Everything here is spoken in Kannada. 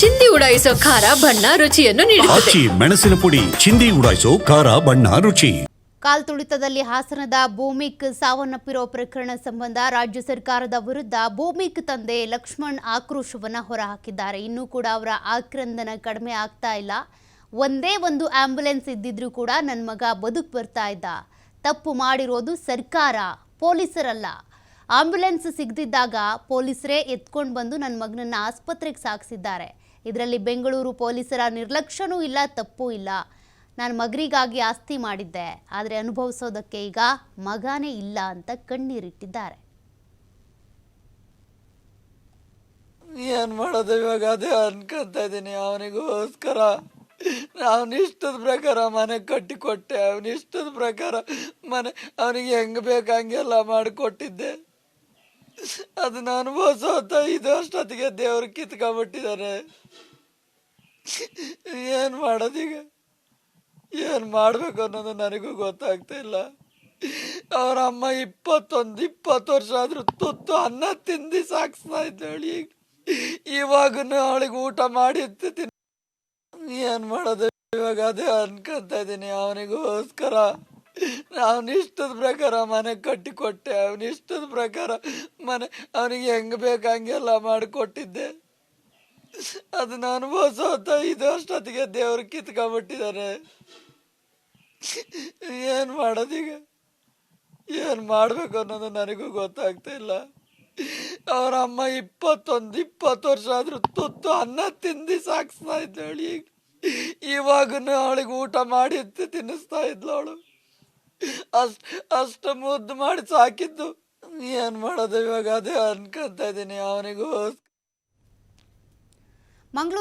ಚಿಂದಿ ಉಡಾಯಿಸೋ ಖಾರ ಬಣ್ಣ ರುಚಿಯನ್ನು ನೀಡುತ್ತದೆ. ಆಚಿ ಮೆಣಸಿನ ಪುಡಿ ಚಿಂದಿ ಉಡಾಯಿಸೋ ಖಾರ ಬಣ್ಣ ರುಚಿ. ಕಾಲ್ತುಳಿತದಲ್ಲಿ ಹಾಸನದ ಭೂಮಿಕ್ ಸಾವನ್ನಪ್ಪಿರೋ ಪ್ರಕರಣ ಸಂಬಂಧ ರಾಜ್ಯ ಸರ್ಕಾರದ ವಿರುದ್ಧ ಭೂಮಿಕ್ ತಂದೆ ಲಕ್ಷ್ಮಣ್ ಆಕ್ರೋಶವನ್ನು ಹೊರಹಾಕಿದ್ದಾರೆ. ಇನ್ನೂ ಕೂಡ ಅವರ ಆಕ್ರಂದನ ಕಡಿಮೆ ಆಗ್ತಾ ಇಲ್ಲ. ಒಂದೇ ಒಂದು ಆಂಬ್ಯುಲೆನ್ಸ್ ಇದ್ದಿದ್ರೂ ಕೂಡ ನನ್ನ ಮಗ ಬದುಕು ಬರ್ತಾ ಇದ್ದ. ತಪ್ಪು ಮಾಡಿರೋದು ಸರ್ಕಾರ ಪೊಲೀಸರಲ್ಲ. ಆಂಬ್ಯುಲೆನ್ಸ್ ಸಿಗದಿದ್ದಾಗ ಪೊಲೀಸರೇ ಎತ್ಕೊಂಡು ಬಂದು ನನ್ನ ಮಗನನ್ನು ಆಸ್ಪತ್ರೆಗೆ ಸಾಗಿಸಿದ್ದಾರೆ ಇದರಲ್ಲಿ ಬೆಂಗಳೂರು ಪೊಲೀಸರ ನಿರ್ಲಕ್ಷ್ಯನೂ ಇಲ್ಲ, ತಪ್ಪೂ ಇಲ್ಲ. ನಾನು ಮಗರಿಗಾಗಿ ಆಸ್ತಿ ಮಾಡಿದ್ದೆ. ಆದರೆ ಅನುಭವಿಸೋದಕ್ಕೆ ಈಗ ಮಗನೇ ಇಲ್ಲ ಅಂತ ಕಣ್ಣೀರಿಟ್ಟಿದ್ದಾರೆ. ಏನು ಮಾಡೋದು ಇವಾಗ? ಅದೇ ಅನ್ಕೊಂತ ಇದ್ದೀನಿ ಅವನಿಗೋಸ್ಕರ. ಅವನ ಇಷ್ಟದ ಪ್ರಕಾರ ಮನೆ ಕಟ್ಟಿ ಕೊಟ್ಟೆ ಅವನ ಇಷ್ಟದ ಪ್ರಕಾರ ಮನೆ ಅವನಿಗೆ ಹೆಂಗ್ ಬೇಕು ಹಂಗೆಲ್ಲ ಮಾಡಿಕೊಟ್ಟಿದ್ದೆ. ಅದನ್ನ ಅಂತ ಇದು ಅಷ್ಟೊತ್ತಿಗೆ ದೇವ್ರು ಕಿತ್ಕೊಂಡ್ಬಿಟ್ಟಿದ್ದಾರೆ. ಏನ್ ಮಾಡೋದೀಗ ಏನ್ ಮಾಡ್ಬೇಕು ಅನ್ನೋದು ನನಗೂ ಗೊತ್ತಾಗ್ತಾ ಇಲ್ಲ. ಅವ್ರ ಅಮ್ಮ ಇಪ್ಪತ್ತೊಂದು, ಇಪ್ಪತ್ತು ವರ್ಷ ಆದ್ರೂ ತುತ್ತು ಅನ್ನ ತಿಂದು ಸಾಕ್ಸ್ತಾ ಈಗ. ಇವಾಗೂ ಅವಳಿಗೆ ಊಟ ಮಾಡಿ ತಿನ್ ಏನ್ ಮಾಡೋದು? ಇವಾಗ ಅದೇ ಅನ್ಕೊಂತ ಇದ್ದೀನಿ, ಅವನಿಗೋಸ್ಕರ. ಅವನ ಇಷ್ಟದ ಪ್ರಕಾರ ಮನೆ ಕಟ್ಟಿ ಕೊಟ್ಟೆ ಅವನ ಇಷ್ಟದ ಪ್ರಕಾರ ಮನೆ ಅವನಿಗೆ ಹೆಂಗ್ ಬೇಕು ಹಂಗೆಲ್ಲ ಮಾಡಿಕೊಟ್ಟಿದ್ದೆ. ಅದನ್ನ ಅನುಭವಿಸೋತ ಇದು ಅಷ್ಟೊತ್ತಿಗೆ ದೇವ್ರು ಕಿತ್ಕೊಂಡ್ಬಿಟ್ಟಿದ್ದಾರೆ. ಏನ್ ಮಾಡೋದೀಗ ಏನ್ ಮಾಡ್ಬೇಕು ಅನ್ನೋದು ನನಗೂ ಗೊತ್ತಾಗ್ತಾ ಇಲ್ಲ. ಅವ್ರ ಅಮ್ಮ ಇಪ್ಪತ್ತೊಂದು, ಇಪ್ಪತ್ತು ವರ್ಷ ಆದ್ರೂ ತುತ್ತು ಅನ್ನ ತಿಂದು ಸಾಕ್ಸ್ತಾ ಇದ್ದಳು ಈಗ ಇವಾಗೂ ಅವಳಿಗೆ ಊಟ ಮಾಡಿ ತಿನ್ನಿಸ್ತಾ ಇದ್ಲು ಅವಳು. ಅಷ್ಟ್ ಅಷ್ಟು ಮುದ್ದು ಮಾಡಿ ಸಾಕಿದ್ದು ಏನ್ ಮಾಡೋದು ಇವಾಗ? ಅದೇ ಅನ್ಕೊಂತ ಇದ್ದೀನಿ ಅವನಿಗೋಸ್ಕರ. ಮಂಗಳೂರು